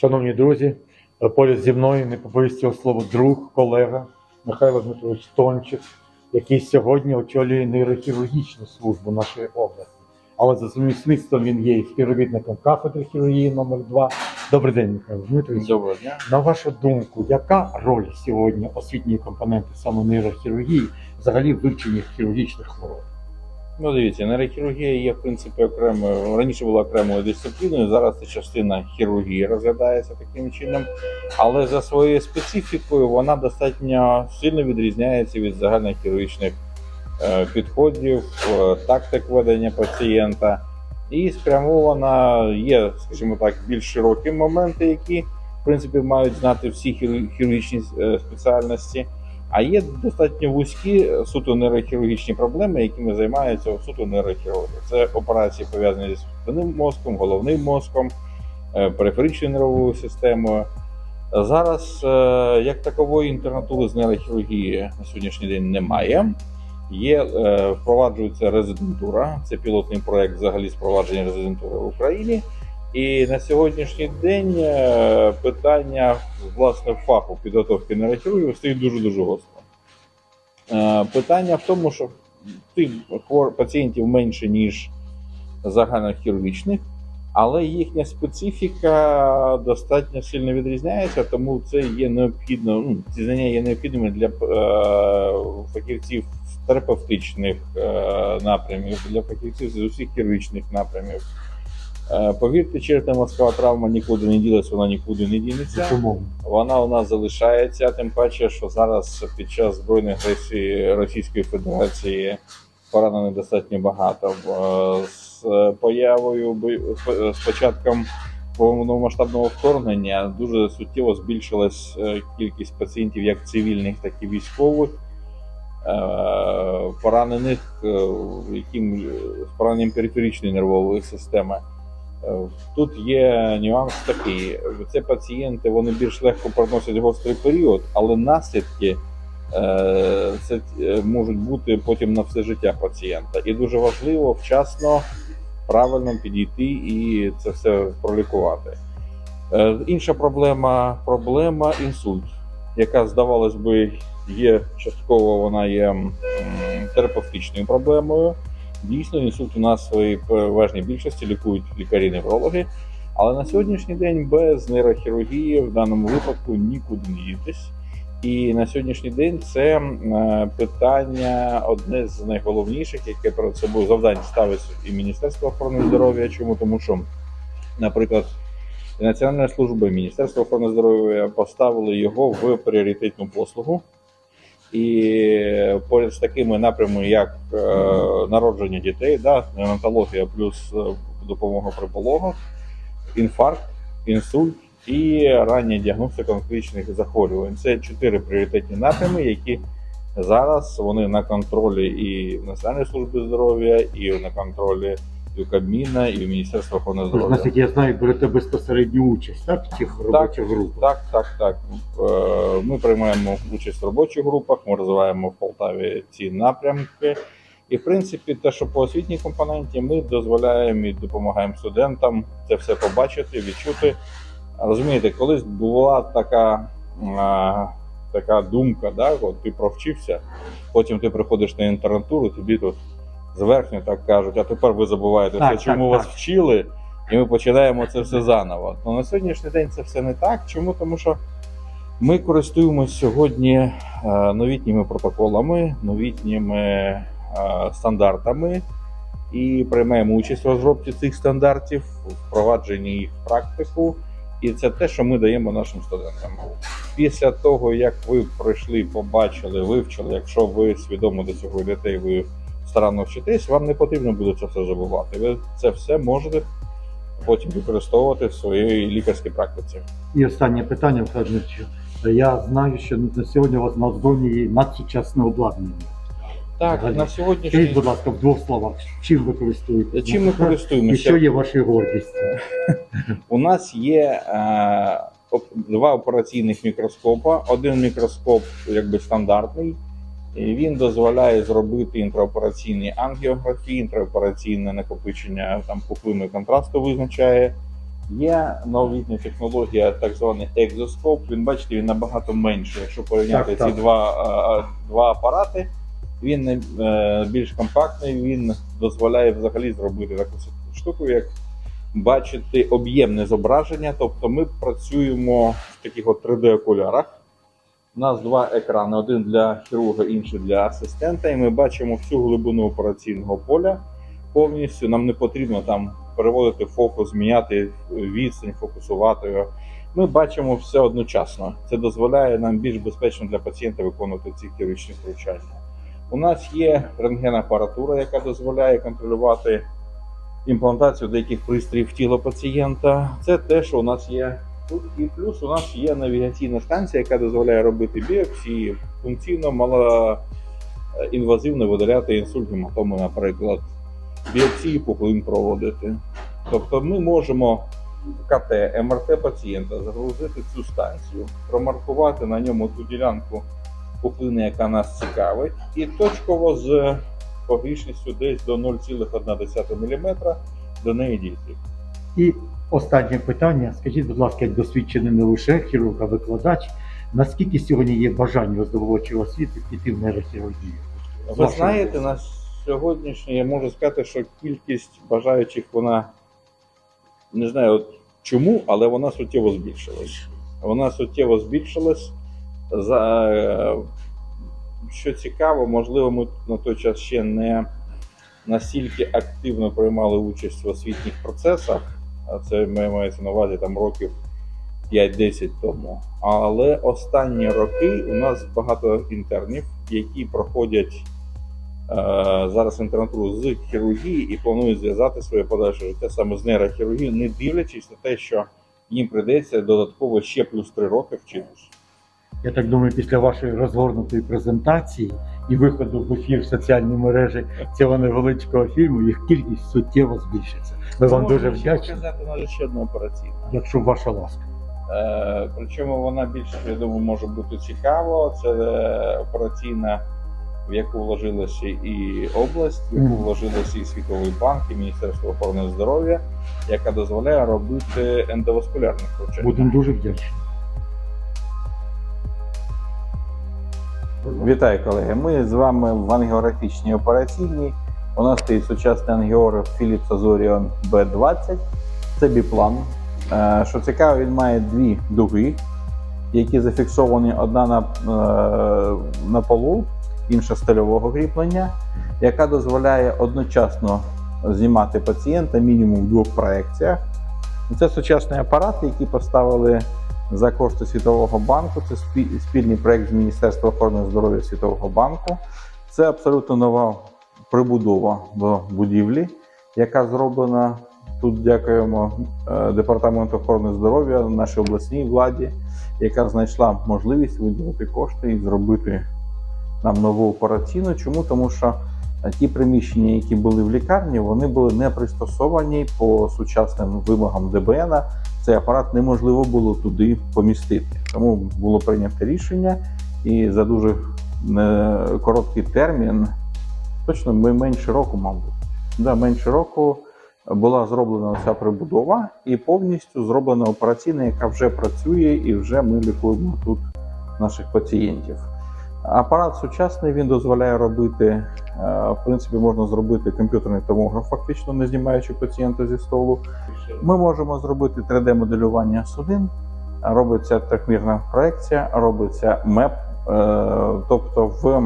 Шановні друзі, поряд зі мною не побоюсь цього слова друг, колега Михайло Дмитрович Тончик, який сьогодні очолює нейрохірургічну службу нашої області. Але за сумісництвом він є співробітником кафедри хірургії номер 2 Добрий день, Михайло Дмитрович. Доброго дня. На вашу думку, яка роль сьогодні освітньої компоненти саме нейрохірургії взагалі в вивченні хірургічних хвороб? Ну, дивіться, нейрохірургія є в принципі окремою. Раніше була окремою дисципліною. Зараз це частина хірургії розглядається таким чином. Але за своєю специфікою вона достатньо сильно відрізняється від загальнохірургічних е, підходів, е, тактик ведення пацієнта. І спрямована є, скажімо так, більш широкі моменти, які в принципі мають знати всі хіру- хірургічні е, спеціальності. А є достатньо вузькі е, суто нейрохірургічні проблеми, якими займаються суто нейрохірурги. Це операції пов'язані з спинним мозком, головним мозком, е, периферичною нервовою системою. Зараз е, як такової інтернатури з нейрохірургії на сьогоднішній день немає. Є впроваджується резидентура. Це пілотний проект взагалі з впровадження резидентури в Україні. І на сьогоднішній день е, питання власне фаху підготовки нейрохірургів стоїть дуже дуже гостро. Е, Питання в тому, що тих пацієнтів менше ніж загальнохірургічних, але їхня специфіка достатньо сильно відрізняється, тому це є необхідно. Ну, ці знання є необхідними для е, фахівців з терапевтичних е, напрямів, для фахівців з усіх хірургічних напрямів. Е, Повірте, черепно-мозкова травма нікуди не ділася, вона нікуди не дінеться. Вона у нас залишається, тим паче, що зараз під час збройної агресії Російської Федерації поранено достатньо багато. Е, З появою бой- з початком повномасштабного вторгнення дуже суттєво збільшилась е, кількість пацієнтів як цивільних, так і військових. е, Поранених, е, яким з пораненням периферичної нервової системи. Е, Тут є нюанс такий: це пацієнти вони більш легко переносять гострий період, але наслідки е, це е, можуть бути потім на все життя пацієнта. І дуже важливо вчасно, правильно підійти і це все пролікувати. Інша проблема проблема інсульт, яка, здавалось би, є частково вона є терапевтичною проблемою. Дійсно, інсульт у нас в своїй переважній більшості лікують лікарі-неврологи. Але на сьогоднішній день без нейрохірургії в даному випадку нікуди не дітись. І на сьогоднішній день це е, питання одне з найголовніших, яке перед собою завдань ставить і Міністерство охорони здоров'я. Чому? Тому що, наприклад, Національна служба і Міністерство охорони здоров'я поставили його в пріоритетну послугу. І поряд з такими напрямами, як е, народження дітей, да, неонатологія плюс е, допомога при пологах, інфаркт, інсульт і рання діагностика онкологічних захворювань. Це чотири пріоритетні напрями, які зараз вони на контролі і в Національної служби здоров'я, і на контролі і у Кабміна, і у Міністерства охорони здоров'я. наскільки я знаю, берете безпосередню участь так, в цих робочих групах. Так, так, так. Е, Ми приймаємо участь в робочих групах, ми розвиваємо в Полтаві ці напрямки. І, в принципі, те, що по освітній компоненті, ми дозволяємо і допомагаємо студентам це все побачити, відчути. Розумієте, колись була така, така думка, да, от ти провчився, потім ти приходиш на інтернатуру, тобі тут зверхньо так кажуть, а тепер ви забуваєте Так, чому так, вас так. вчили, і ми починаємо це все заново. Ну на сьогоднішній день це все не так. Чому? Тому що ми користуємося сьогодні е, новітніми протоколами, новітніми е, стандартами і приймаємо участь в розробці цих стандартів, впровадженні їх в практику. І це те, що ми даємо нашим студентам. Після того, як ви пройшли, побачили, вивчили, якщо ви свідомо до цього йдете і ви старанно вчитесь, вам не потрібно буде це все забувати. Ви це все можете потім використовувати в своїй лікарській практиці. І останнє питання, Михайло Я знаю, що на сьогодні у вас на озброєнні є надсучасне обладнання. Так, Взагалі. на Скажіть, сьогоднішній будь ласка, в двох словах, чим ви користуєтесь? чим ми І що є вашою гордістю? У нас є е, два операційних мікроскопа. Один мікроскоп якби стандартний. Він дозволяє зробити інтраопераційні ангіографії, інтраопераційне накопичення там пухлини контрасту визначає. Є новітня технологія, так званий екзоскоп. Він бачите, він набагато менший. Якщо порівняти Так, ці так. два, два апарати, він не- е, більш компактний, він дозволяє взагалі зробити таку штуку, як бачити об'ємне зображення. Тобто ми працюємо в таких от 3D-окулярах. У нас два екрани: один для хірурга, інший для асистента, і ми бачимо всю глибину операційного поля повністю. Нам не потрібно там переводити фокус, міняти відстань, фокусувати його. Ми бачимо все одночасно. Це дозволяє нам більш безпечно для пацієнта виконувати ці хірургічні втручання. У нас є рентген-апаратура, яка дозволяє контролювати імплантацію деяких пристроїв в тіло пацієнта. Це те, що у нас є. І плюс у нас є навігаційна станція, яка дозволяє робити біопсії функційно малоінвазивно видаляти інсульт гематоми, наприклад, біопсії пухлин проводити. Тобто ми можемо КТ, МРТ пацієнта загрузити цю станцію, промаркувати на ньому ту ділянку пухлини, яка нас цікавить, і точково з погрішністю десь до 0,1 мм до неї дійти. І останнє питання. Скажіть, будь ласка, як досвідчений не лише хірург, а викладач, наскільки сьогодні є бажання здобувачів освіти піти в нейрохірургію? Ви знаєте, на сьогоднішній я можу сказати, що кількість бажаючих вона не знаю от чому, але вона суттєво збільшилась. Вона суттєво збільшилась. За, що цікаво, можливо, ми на той час ще не настільки активно приймали участь в освітніх процесах, а це мається на увазі там років 5-10 тому. Але останні роки у нас багато інтернів, які проходять е, зараз інтернатуру з хірургії і планують зв'язати своє подальше життя саме з нейрохірургією, не дивлячись на те, що їм прийдеться додатково ще плюс 3 роки вчитись. Я так думаю, після вашої розгорнутої презентації і виходу в ефір в соціальні мережі цього невеличкого фільму, їх кількість суттєво збільшиться. Ми вам дуже вдячні, показати нас ще одна операційна. якщо ваша ласка. Е, причому вона більш я думаю, може бути цікаво. Це е, операційна, в яку вложилася і область, в яку Мгм. вложилося і Світовий банк, і Міністерство охорони здоров'я, яка дозволяє робити ендоваскулярне втручання. Будемо дуже вдячні. Вітаю, колеги. Ми з вами в ангіографічній операційній. У нас стоїть сучасний ангіограф Philips Azorion B20. Це біплан. Е, Що цікаво, він має дві дуги, які зафіксовані одна на, е, на полу, інша стильового кріплення, яка дозволяє одночасно знімати пацієнта мінімум в двох проекціях. Це сучасний апарат, який поставили за кошти Світового банку. Це спі- спільний проект з Міністерства охорони здоров'я Світового банку. Це абсолютно нова прибудова до будівлі, яка зроблена. Тут дякуємо е, департаменту охорони здоров'я, нашій обласній владі, яка знайшла можливість виділити кошти і зробити нам нову операційну. Чому? Тому що е, ті приміщення, які були в лікарні, вони були не пристосовані по сучасним вимогам ДБН. Цей апарат неможливо було туди помістити. Тому було прийнято рішення, і за дуже не короткий термін, точно ми- менше року, мабуть, да, менше року була зроблена ця прибудова і повністю зроблена операційна, яка вже працює, і вже ми лікуємо тут наших пацієнтів. Апарат сучасний він дозволяє робити, е, в принципі, можна зробити комп'ютерний томограф, фактично не знімаючи пацієнта зі столу. Ми можемо зробити 3D-моделювання судин, робиться трьохмірна проекція, робиться МЕП, е, тобто в, е,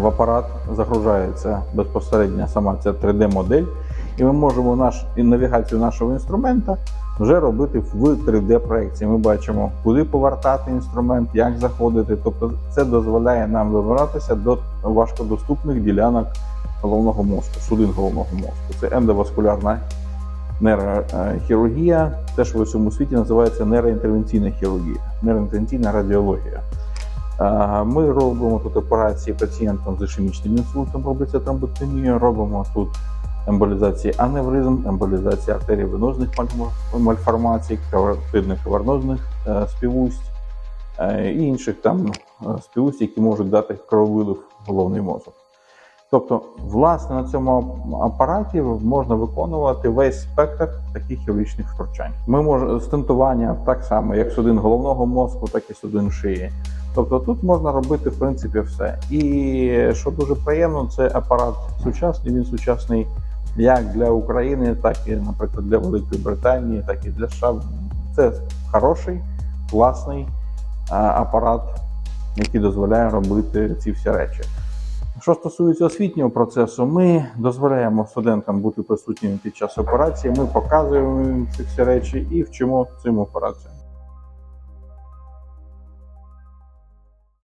в апарат загружається безпосередньо сама ця 3D-модель, і ми можемо наш, і навігацію нашого інструмента вже робити в 3D-проекції. Ми бачимо, куди повертати інструмент, як заходити. Тобто це дозволяє нам добиратися до важкодоступних ділянок головного мозку, судин головного мозку. Це ендоваскулярна нейрохірургія, те, що в усьому світі називається нейроінтервенційна хірургія, нейроінтервенційна радіологія. Ми робимо тут операції пацієнтам з ішемічним інсультом, робиться тромботомія, робимо тут емболізації аневризм, емболізації артерій венозних мальф- мальформацій, каротидних кавернозних е, співусть е, і інших там е, співусть, які можуть дати крововилив в головний мозок. Тобто, власне, на цьому апараті можна виконувати весь спектр таких хірургічних втручань. Ми можемо стентування так само, як судин головного мозку, так і судин шиї. Тобто тут можна робити в принципі все. І що дуже приємно, це апарат сучасний. Він сучасний як для України, так і, наприклад, для Великої Британії, так і для США. Це хороший, класний апарат, який дозволяє робити ці всі речі. Що стосується освітнього процесу, ми дозволяємо студентам бути присутніми під час операції. Ми показуємо їм ці всі речі і вчимо цим операціям.